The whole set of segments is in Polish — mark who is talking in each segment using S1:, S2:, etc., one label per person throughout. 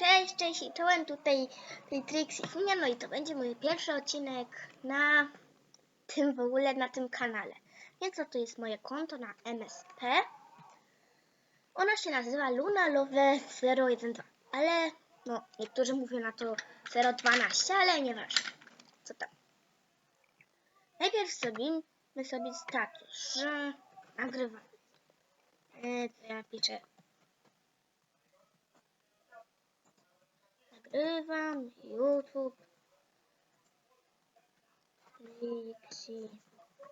S1: Cześć, cześć i czołem tutaj tej Trixie Finia, no i to będzie mój pierwszy odcinek na tym w ogóle, na tym kanale. Więc to jest moje konto na MSP. Ono się nazywa Luna Love 012, ale no niektórzy mówią na to 012, ale nieważne. Co tam. Najpierw zrobimy sobie status, że nagrywam. E, to ja piszę nagrywam YouTube Trixie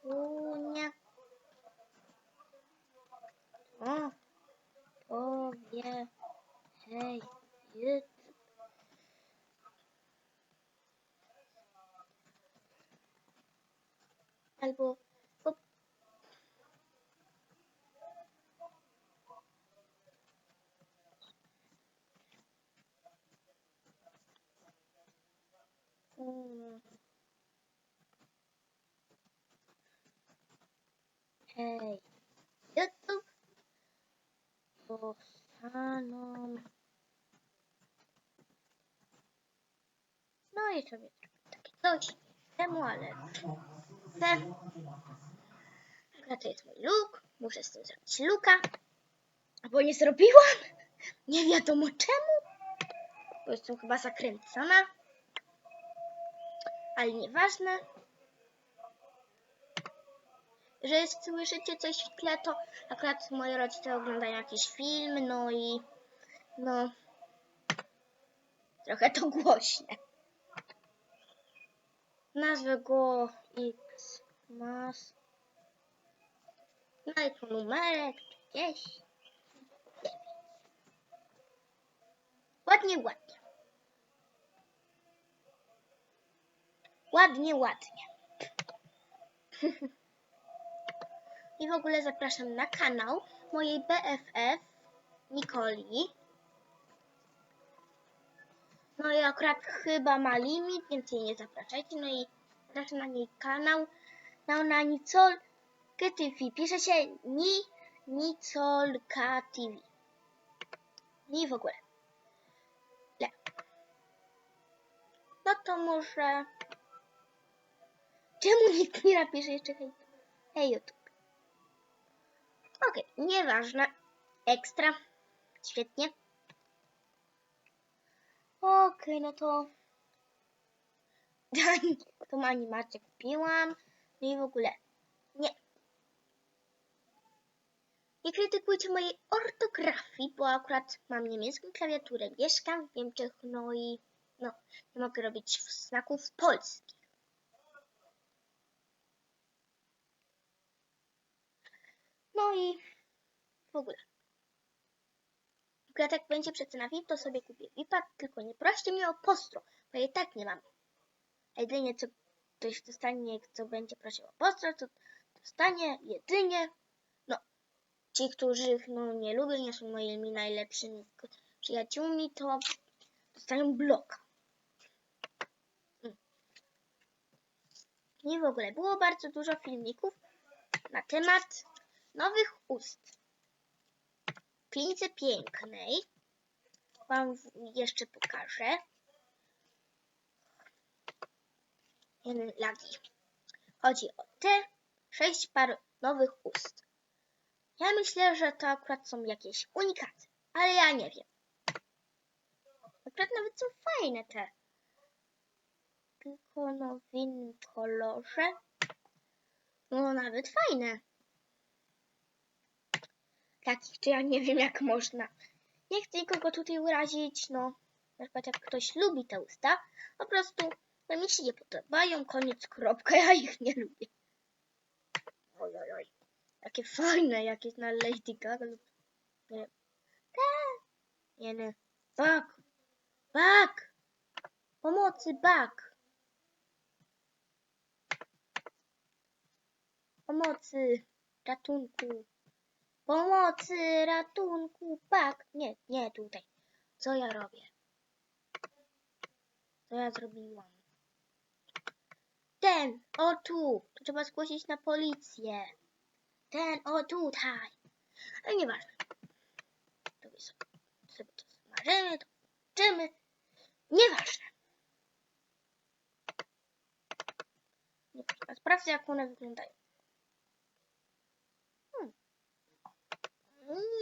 S1: Unia o powie hej YouTube No i sobie takie coś temu, ale chcę. Dobra, to jest mój look. Muszę z tym zrobić luka. Bo nie zrobiłam. Nie wiadomo czemu. Bo jestem chyba zakręcona ale nieważne. Jeżeli słyszycie coś w tle, to akurat moi rodzice oglądają jakiś film, no i no trochę to głośne. Nazwę go X mas. No i tu numerek gdzieś. Ładnie, ładnie. Ładnie, ładnie. I w ogóle zapraszam na kanał mojej BFF Nikoli. No i akurat chyba ma limit, więc jej nie zapraszajcie. No i zapraszam na niej kanał. No na Nicol TV. Pisze się Ni Nicolka TV. I w ogóle. Le. No to może... Czemu nikt nie napisze jeszcze hej, hej YouTube? Okej, nieważne. Ekstra. Świetnie. Okej, no to... Tą animację kupiłam. No i w ogóle. Nie. Nie krytykujcie mojej ortografii, bo akurat mam niemiecką klawiaturę, mieszkam w Niemczech, no i no, nie mogę robić znaków polskich. No i w ogóle. Jak tak będzie przecena to sobie kupię VIPa, tylko nie proście mnie o postro, bo ja i tak nie mam. A jedynie co ktoś dostanie, kto będzie prosił o postro, to dostanie jedynie, no, ci, których no, nie lubię, nie są moimi najlepszymi przyjaciółmi, to dostają bloka. Mm. I w ogóle było bardzo dużo filmików na temat nowych ust. Pięknej Wam jeszcze pokażę. Lagi. Chodzi o te sześć par nowych ust. Ja myślę, że to akurat są jakieś unikaty, ale ja nie wiem. Akurat nawet są fajne te. Tylko no w innym kolorze. No nawet fajne takich, czy ja nie wiem jak można. Nie chcę nikogo tutaj urazić, no. Na przykład jak ktoś lubi te usta, po prostu no, mi się nie podobają, koniec, kropka, ja ich nie lubię. Oj, oj, oj. Jakie fajne, jakieś na Lady Gaga lub... Nie. Nie, nie. Bak! Bak! Pomocy, bak! Pomocy, ratunku. Pomocy, ratunku, pak. Nie, nie tutaj. Co ja robię? Co ja zrobiłam? Ten, o tu. To trzeba zgłosić na policję. Ten, o tutaj. Ale nieważne. To sobie, to smażymy. To zobaczymy. Nieważne. Sprawdzę, jak one wyglądają.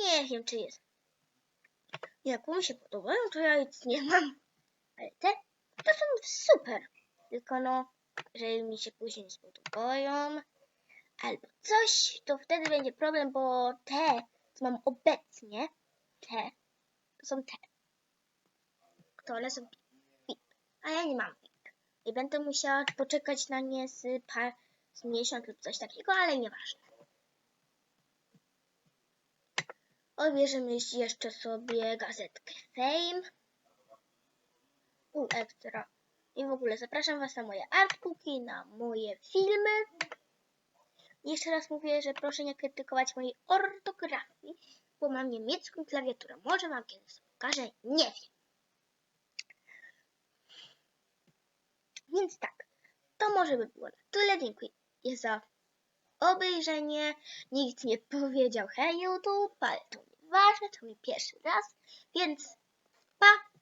S1: Nie wiem, czy jest. Jak mi się podobają, to ja nic nie mam. Ale te to są super. Tylko no, jeżeli mi się później nie spodobają albo coś, to wtedy będzie problem, bo te, co mam obecnie, te, to są te, które są VIP, a ja nie mam VIP. I będę musiała poczekać na nie z, par, z miesiąc lub coś takiego, ale nieważne. Obierzemy jeszcze sobie gazetkę Fame. U, ekstra. I w ogóle zapraszam Was na moje artbooki, na moje filmy. Jeszcze raz mówię, że proszę nie krytykować mojej ortografii, bo mam niemiecką klawiaturę. Może Wam kiedyś pokażę, nie wiem. Więc tak, to może by było na tyle. Dziękuję za obejrzenie. Nikt nie powiedział hej YouTube, ale to nieważne, to mój pierwszy raz, więc pa!